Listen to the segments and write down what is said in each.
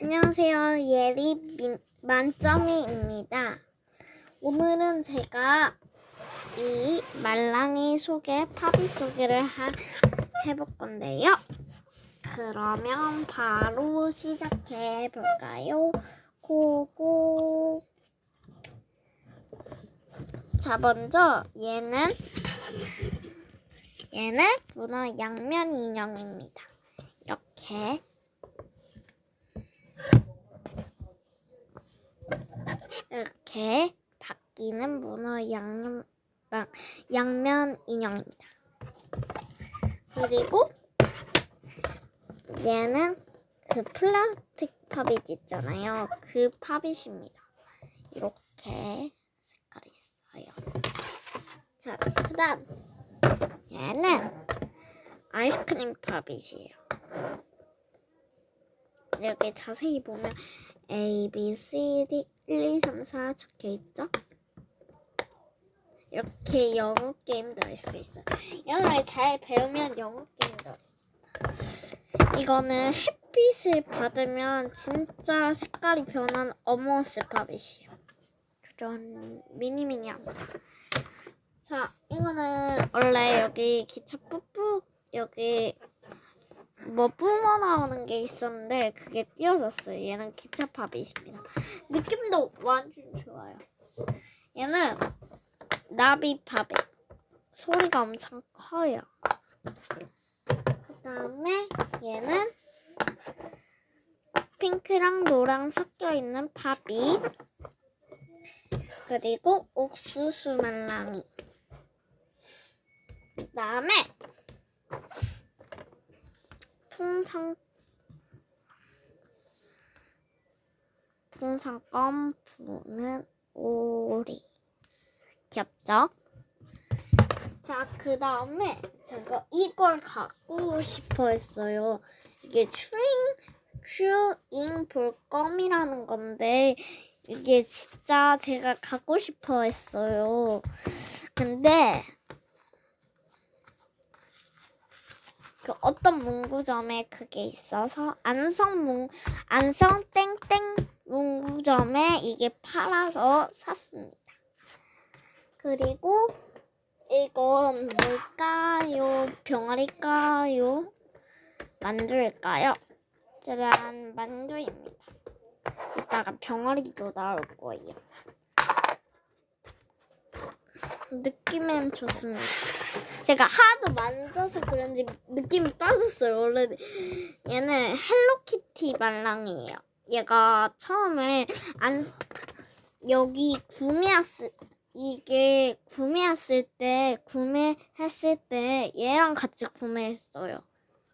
안녕하세요. 예리 민- 만점이입니다. 오늘은 제가 이 말랑이 소개, 파비 소개를 하, 해볼 건데요. 그러면 바로 시작해 볼까요? 고고. 자, 먼저 얘는 얘는 문어 양면 인형입니다. 이렇게 이렇게 바뀌는 문어 양념 양- 양면 인형입니다. 그리고 얘는 그 플라스틱 팝잇 있잖아요. 그 팝잇입니다. 이렇게 색깔이 있어요. 자, 그다음 얘는 아이스크림 팝잇이에요. 여기 자세히 보면 A, B, C, D 1, 2, 3, 4 적혀 있죠? 이렇게 영어 게임도 할 수 있어요. 영어를 잘 배우면 영어 게임도 할 수 있어요. 이거는 햇빛을 받으면 진짜 색깔이 변한 어머스 팝잇이에요. 전 미니미니합니다. 자, 이거는 원래 여기 기차 뿌뿌 여기 뭐 뿜어 나오는 게 있었는데 그게 띄어졌어요. 얘는 기차 팝잇입니다. 느낌도 완전 좋아요. 얘는 나비 팝잇. 소리가 엄청 커요. 그 다음에 얘는 핑크랑 노랑 섞여 있는 팝잇. 그리고 옥수수 말랑이. 그 다음에 풍선 풍선껌 부는 오리 귀엽죠? 자, 그 다음에 제가 이걸 갖고 싶어 했어요. 이게 추잉 추잉 볼껌이라는 건데 이게 진짜 제가 갖고 싶어 했어요. 근데 그 어떤 문구점에 그게 있어서 안성 문 안성 땡땡 문구점에 이게 팔아서 샀습니다. 그리고 이건 뭘까요? 병아리일까요? 만두일까요? 짜잔 만두입니다. 이따가 병아리도 나올 거예요. 느낌은 좋습니다. 제가 하도 만져서 그런지 느낌이 빠졌어요. 원래 얘는 헬로키티 말랑이에요. 얘가 처음에 안 여기 구매했을 이게 구매했을 때 구매했을 때 얘랑 같이 구매했어요.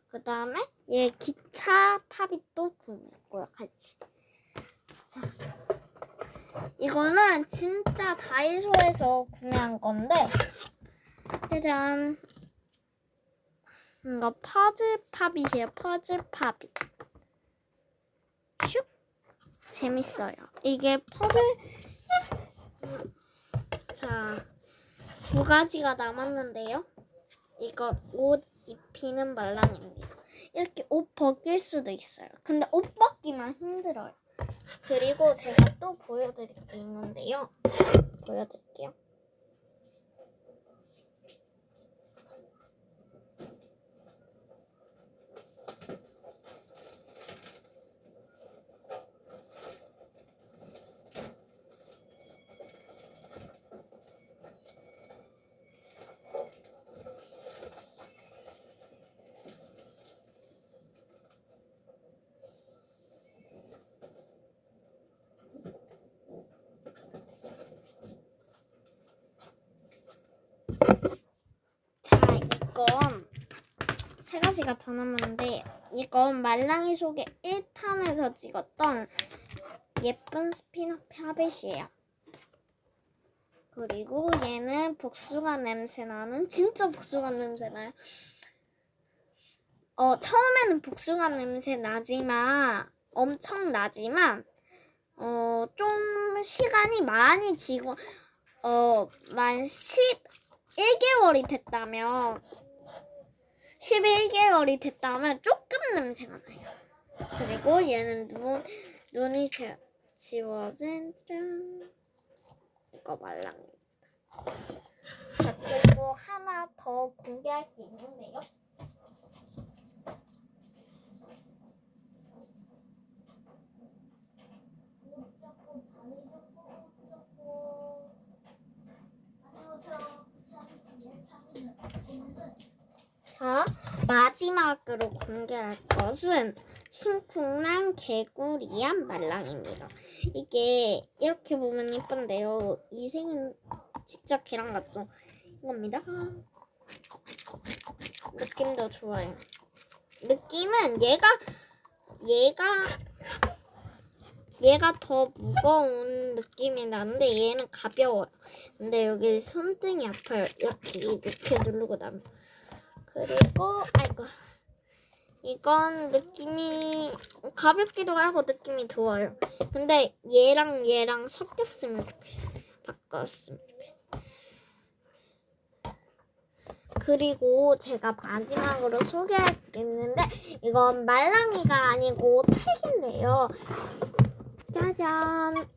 그 다음에 얘 기차 팝잇도 구매했고요, 같이. 자, 이거는 진짜 다이소에서 구매한 건데. 짜잔. 이거 퍼즐 팝잇이에요. 퍼즐 팝잇. 슉. 재밌어요. 이게 퍼즐. 자, 두 가지가 남았는데요. 이거 옷 입히는 말랑입니다. 이렇게 옷 벗길 수도 있어요. 근데 옷 벗기만 힘들어요. 그리고 제가 또 보여드릴 게 있는데요. 보여드릴게요. 자, 이건 세 가지가 더 남았는데 이건 말랑이 속의 1탄에서 찍었던 예쁜 스피너 팝잇이에요. 그리고 얘는 복숭아 냄새 나는 진짜 복숭아 냄새 나요. 어 처음에는 복숭아 냄새 나지만 엄청 나지만 어 좀 시간이 많이 지고 어만 11개월이 됐다면 11개월이 됐다면 조금 냄새가 나요. 그리고 얘는 눈 눈이 지- 지워진 짠 이거 말랑입니다. 자 그리고 하나 더 공개할 게 있는데요. 자, 마지막으로 공개할 것은 심쿵랑 개구리한 말랑입니다. 이게 이렇게 보면 예쁜데요. 이 색은 진짜 계란 같죠? 이겁니다. 느낌도 좋아요. 느낌은 얘가 얘가 얘가 더 무거운 느낌이 나는데 얘는 가벼워요. 근데 여기 손등이 아파요. 이렇게 이렇게 누르고 나면. 그리고 아이고 이건 느낌이 가볍기도 하고 느낌이 좋아요. 근데 얘랑 얘랑 섞였으면 좋겠어요. 바꿨으면 좋겠어요. 그리고 제가 마지막으로 소개할 게 있는데 이건 말랑이가 아니고 책인데요. 짜잔.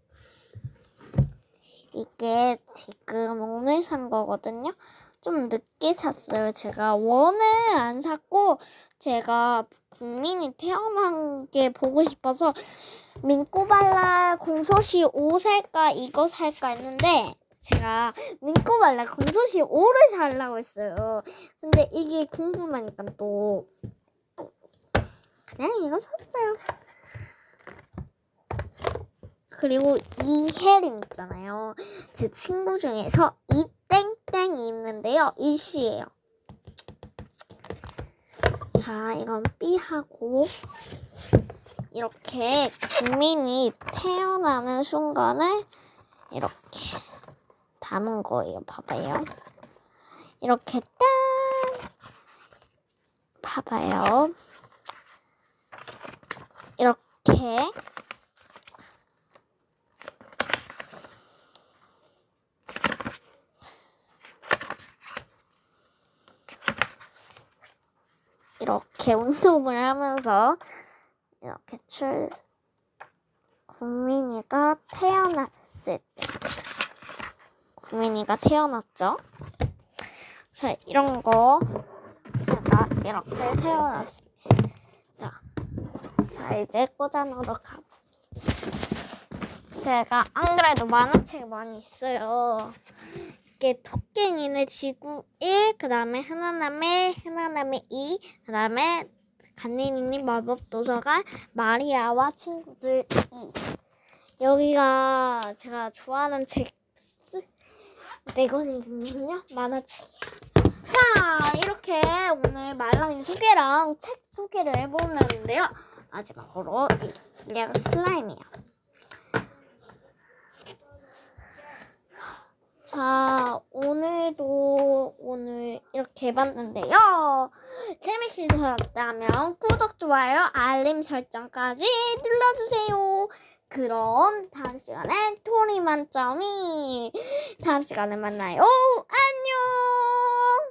이게 지금 오늘 산 거거든요. 좀 늦게 샀어요. 제가 원은 안 샀고 제가 국민이 태어난 게 보고 싶어서 민꼬발랄 공소시 5 살까 이거 살까 했는데 제가 민꼬발랄 공소시 5를 살라고 했어요. 근데 이게 궁금하니까 또 그냥 이거 샀어요. 그리고 이 해림 있잖아요. 제 친구 중에서 이 땡땡이 있는데요. 이 씨예요. 자, 이건 B하고 이렇게 국민이 태어나는 순간을 이렇게 담은 거예요. 봐봐요. 이렇게 딱 봐봐요. 이렇게 이렇게 운동을 하면서 이렇게 출 국민이가 태어났을 때 국민이가 태어났죠. 자 이런 거 제가 이렇게 세워놨습니다. 자, 자 이제 꽂아놓으러 가. 제가 안 그래도 만화책 많이 있어요. 이게 토깽이는 지구 1, 그 다음에 하나남의 하나남의 2, 그 다음에 간니니니 마법 도서관 마리아와 친구들 2. 여기가 제가 좋아하는 책 네 권이거든요. 만화책이에요. 자, 이렇게 오늘 말랑이 소개랑 책 소개를 해보는데요. 마지막으로 얘가 슬라임이에요. 자, 오늘도 오늘 이렇게 해봤는데요. 재밌으셨다면 구독, 좋아요, 알림 설정까지 눌러주세요. 그럼 다음 시간에 토리 만점이 다음 시간에 만나요. 안녕!